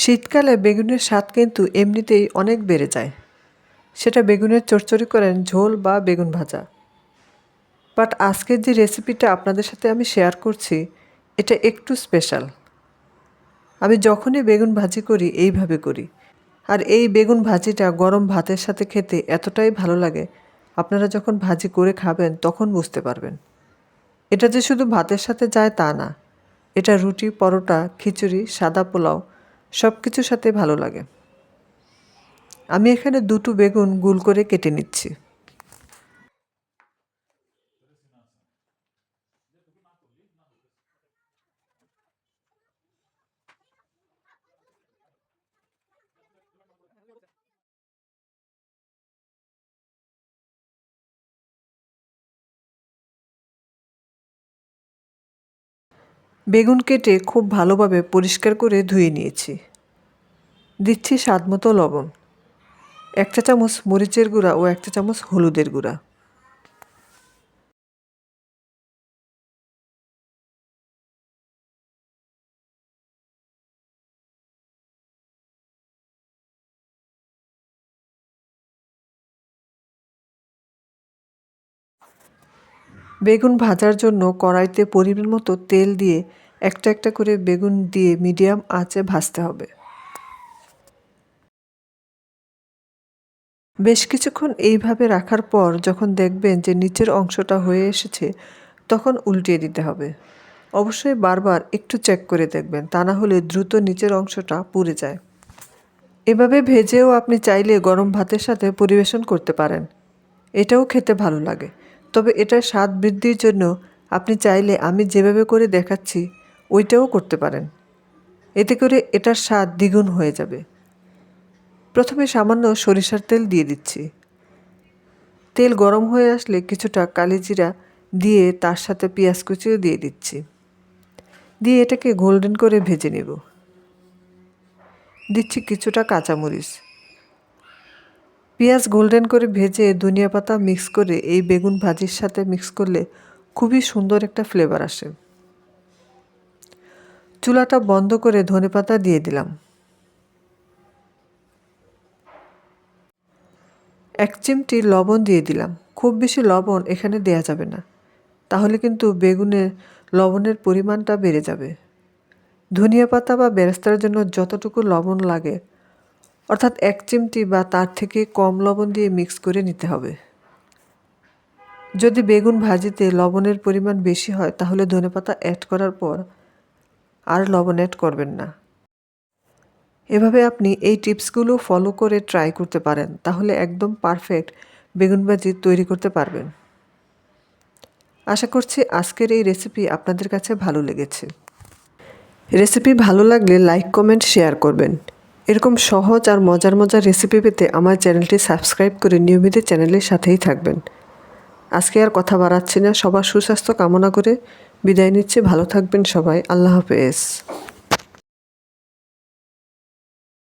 শীতকালে বেগুনের স্বাদ কিন্তু এমনিতেই অনেক বেড়ে যায়। সেটা বেগুনের চচ্চড়ি করেন ঝোল বা বেগুন ভাজা। বাট আজকের যে রেসিপিটা আপনাদের সাথে আমি শেয়ার করছি, এটা একটু স্পেশাল। আমি যখনই বেগুন ভাজি করি, এইভাবে করি। আর এই বেগুন ভাজিটা গরম ভাতের সাথে খেতে এতটাই ভালো লাগে, আপনারা যখন ভাজি করে খাবেন তখন বুঝতে পারবেন। এটা যে শুধু ভাতের সাথে যায় তা না, এটা রুটি, পরোটা, খিচুড়ি, সাদা পোলাও সব কিছুর সাথে ভালো লাগে। আমি এখানে দুটো বেগুন গুল করে কেটে নিচ্ছি। বেগুন কেটে খুব ভালোভাবে পরিষ্কার করে ধুয়ে নিয়েছি। দিচ্ছি স্বাদ মতো লবণ। এক চা চামচ মরিচের গুঁড়া ও এক চা চামচ হলুদের গুঁড়া। বেগুন ভাজার জন্য কড়াইতে পরিমাণ মতো তেল দিয়ে একটা একটা করে বেগুন দিয়ে মিডিয়াম আঁচে ভাজতে হবে। বেশ কিছুক্ষণ এইভাবে রাখার পর যখন দেখবেন যে নিচের অংশটা হয়ে এসেছে, তখন উল্টিয়ে দিতে হবে। অবশ্যই বারবার একটু চেক করে দেখবেন, তা না হলে দ্রুত নিচের অংশটা পুড়ে যায়। এভাবে ভেজেও আপনি চাইলে গরম ভাতের সাথে পরিবেশন করতে পারেন। এটাও খেতে ভালো লাগে। তবে এটার স্বাদ বৃদ্ধির জন্য আপনি চাইলে আমি যেভাবে করে দেখাচ্ছি, ওইটাও করতে পারেন। এতে করে এটার স্বাদ দ্বিগুণ হয়ে যাবে। প্রথমে সামান্য সরিষার তেল দিয়ে দিচ্ছি। তেল গরম হয়ে আসলে কিছুটা কালিজিরা দিয়ে তার সাথে পেঁয়াজ কুচিও দিয়ে দিচ্ছি। দিয়ে এটাকে গোল্ডেন করে ভেজে নেব। দিচ্ছি কিছুটা কাঁচামরিচ। পেঁয়াজ গোল্ডেন করে ভেজে ধনিয়া পাতা মিক্স করে এই বেগুন ভাজির সাথে মিক্স করলে খুবই সুন্দর একটা ফ্লেভার আসে। চুলাটা বন্ধ করে ধনে পাতা দিয়ে দিলাম। এক চিমটি লবণ দিয়ে দিলাম। খুব বেশি লবণ এখানে দেয়া যাবে না। তাহলে কিন্তু বেগুনের লবণের পরিমাণটা বেড়ে যাবে। ধনিয়া পাতা বা বেরেস্তার জন্য যতটুকু লবণ লাগে অর্থাৎ এক চিমটি বা তার থেকে কম লবণ দিয়ে মিক্স করে নিতে হবে। যদি বেগুন ভাজিতে লবণের পরিমাণ বেশি হয়, তাহলে ধনেপাতা অ্যাড করার পর আর লবণ অ্যাড করবেন না। এভাবে আপনি এই টিপসগুলো ফলো করে ট্রাই করতে পারেন, তাহলে একদম পারফেক্ট বেগুন ভাজি তৈরি করতে পারবেন। আশা করছি আজকের এই রেসিপি আপনাদের কাছে ভালো লেগেছে। রেসিপি ভালো লাগলে লাইক কমেন্ট শেয়ার করবেন। এরকম সহজ আর মজার মজার রেসিপি পেতে আমার চ্যানেলটি সাবস্ক্রাইব করে নিয়মিত চ্যানেলের সাথেই থাকবেন। আজকে আর কথা বাড়াচ্ছি না। সবার সুস্বাস্থ্য কামনা করে বিদায় নিচ্ছে। ভালো থাকবেন সবাই। আল্লাহ হাফেজ।